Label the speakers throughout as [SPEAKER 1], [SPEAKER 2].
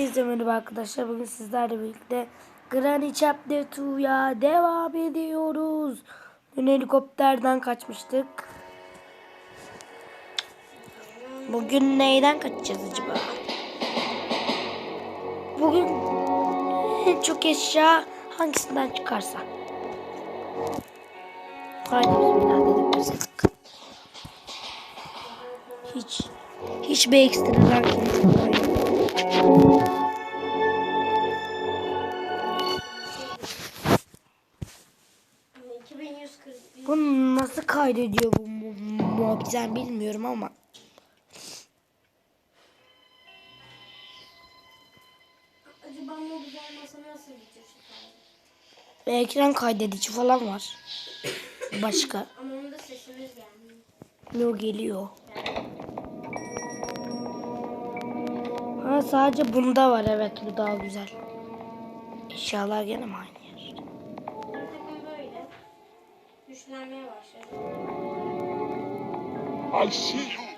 [SPEAKER 1] Hepinize merhaba arkadaşlar. Bugün sizlerle birlikte Granny Chapter 2'ya devam ediyoruz. Dün helikopterden kaçmıştık. Bugün neyden kaçacağız acaba? Bugün en çok eşya hangisinden çıkarsa. Haydi bismillah dedik başladık. Hiç hiçbir ekstralar konuşmadan
[SPEAKER 2] 2141
[SPEAKER 1] Bu nasıl kaydediyor bu mu- muhabzen bilmiyorum ama.
[SPEAKER 2] Acaba bu güzel masa nasıl çıkardı?
[SPEAKER 1] Ve ekran kaydedici falan var. Başka.
[SPEAKER 2] Ama onda sesimiz gelmiyor.
[SPEAKER 1] O geliyor. Ha sadece bunda var evet bu daha güzel. Eşyalar gene mi aynı
[SPEAKER 2] güçlenmeye başladı.
[SPEAKER 3] I see you.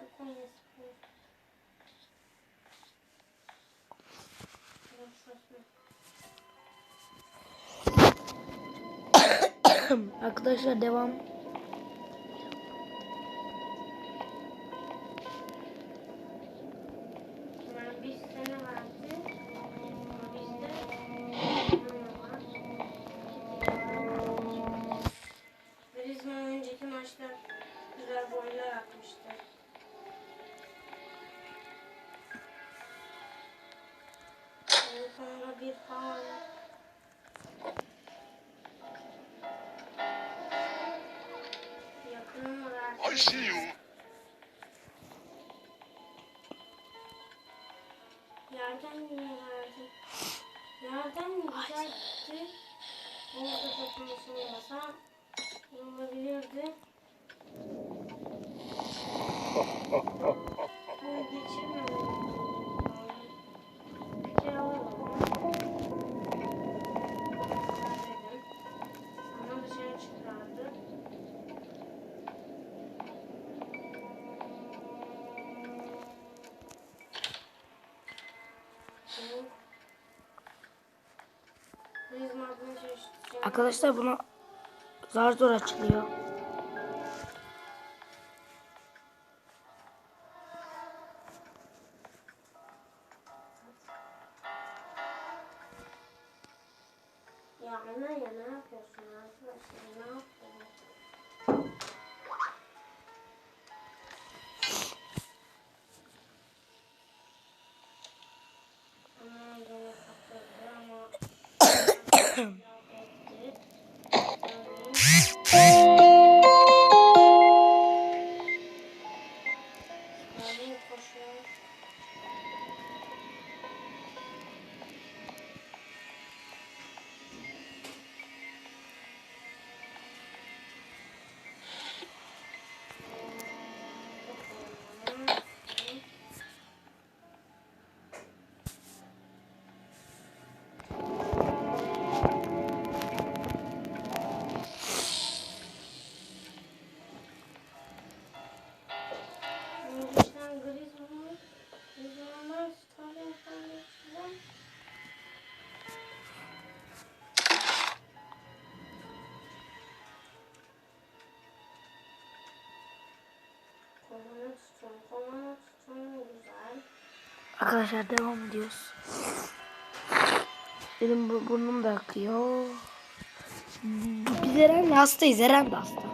[SPEAKER 2] Benim kendime.
[SPEAKER 1] Arkadaşlar devam.
[SPEAKER 2] Sonunda bir faul. Yakınım var artık.
[SPEAKER 3] I see you.
[SPEAKER 2] Yerden yiyorlardı. Yerden yiyecekti. Orada dokunuşum olmasa olabilirdi.
[SPEAKER 1] Arkadaşlar bunu zar zor açılıyor.
[SPEAKER 2] Arkadaşlar
[SPEAKER 1] devam ediyoruz. Benim bu, burnum da akıyor. Biz Eren'le hastayız. Eren de hasta.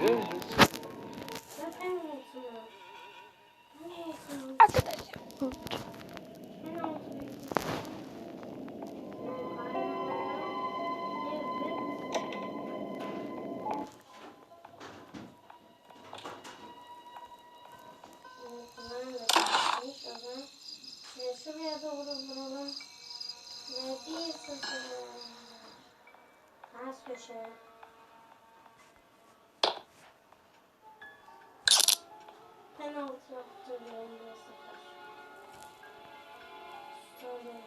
[SPEAKER 2] Sure. Penaltı yaptırıyorum. Şöyle.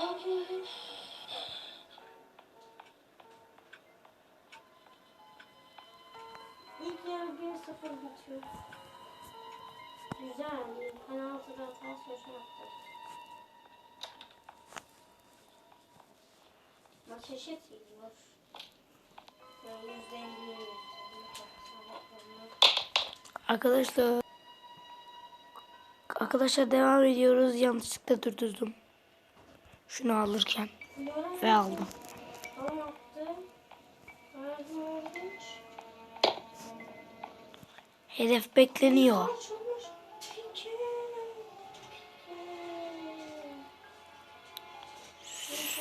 [SPEAKER 2] Çok iyi. İlk yarı 1-0 bitiyor. Güzel. Penaltıda ters köşe yaptı. Maç eşit gidiyor.
[SPEAKER 1] Arkadaşlar. Arkadaşlar devam ediyoruz. Yanlışlıkla durdurdum. Şunu alırken. Ve aldım. Hedef bekleniyor.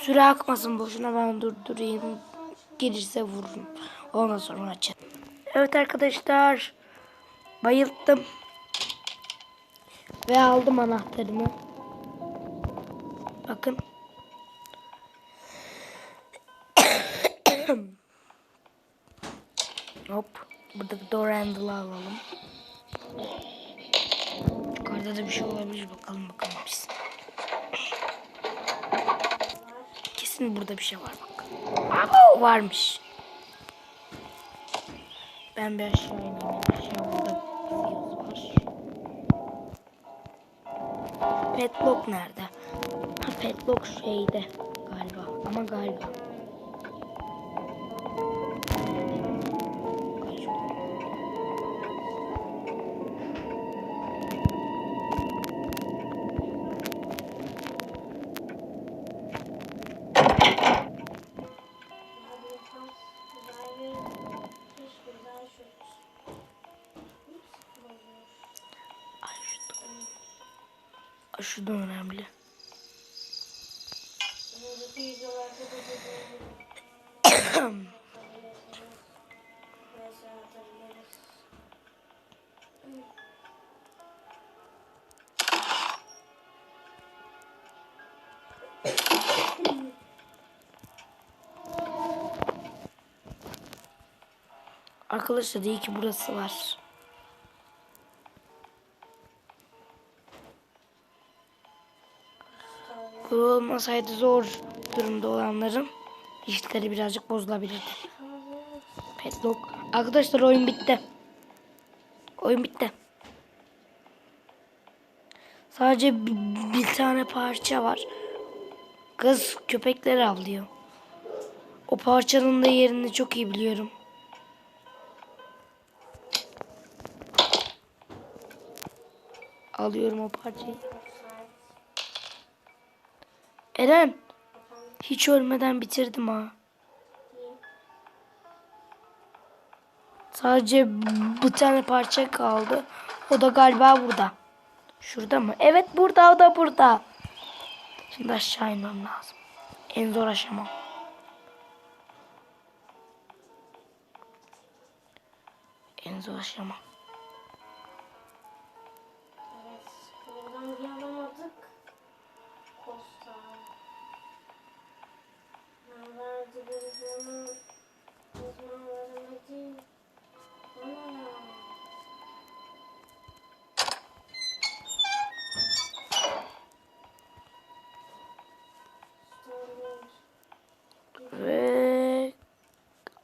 [SPEAKER 1] Süre akmasın boşuna ben durdurayım. Gelirse vururum. Ondan sonra açarım. Evet arkadaşlar. Bayılttım. Ve aldım anahtarımı. Bakın. Hop. Buradaki door handle'ı alalım. Yukarıda da bir şey olabilir. Bakalım bakalım biz. Kesin burada bir şey var bak. Aa, varmış. Ben bir aşağı ineyim. Aşağı burada. Petlock nerede? Ha petlock şeyde galiba. Ama galiba. Da önemli. Arkadaşlar iyi ki burası var. Olmasaydı zor durumda olanların işleri birazcık bozulabilirdi. Petlock. Arkadaşlar oyun bitti. Oyun bitti. Sadece bir, tane parça var. Kız köpekleri avlıyor. O parçanın da yerini çok iyi biliyorum. Alıyorum o parçayı. Eren. Hiç ölmeden bitirdim ha. Sadece bir tane parça kaldı. O da galiba burada. Şurada mı? Evet burada o da burada. Şimdi aşağı inmem lazım. En zor aşama. En zor aşama.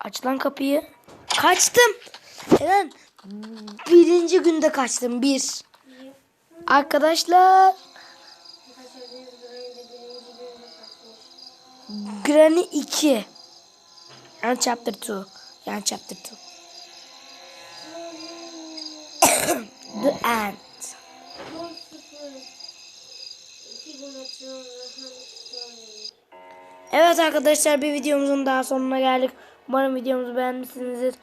[SPEAKER 1] Aç lan kapıyı. Kaçtım. Eren birinci günde kaçtım. Bir. Arkadaşlar. Granny 2. Yani chapter 2. Yani chapter 2. The End.
[SPEAKER 2] 10-0. İki gün atıyor. Rahan Sterling.
[SPEAKER 1] Evet arkadaşlar bir videomuzun daha sonuna geldik. Umarım videomuzu beğenmişsinizdir.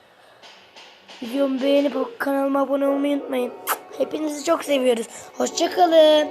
[SPEAKER 1] Videomu beğenip kanalıma abone olmayı unutmayın. Hepinizi çok seviyoruz. Hoşçakalın.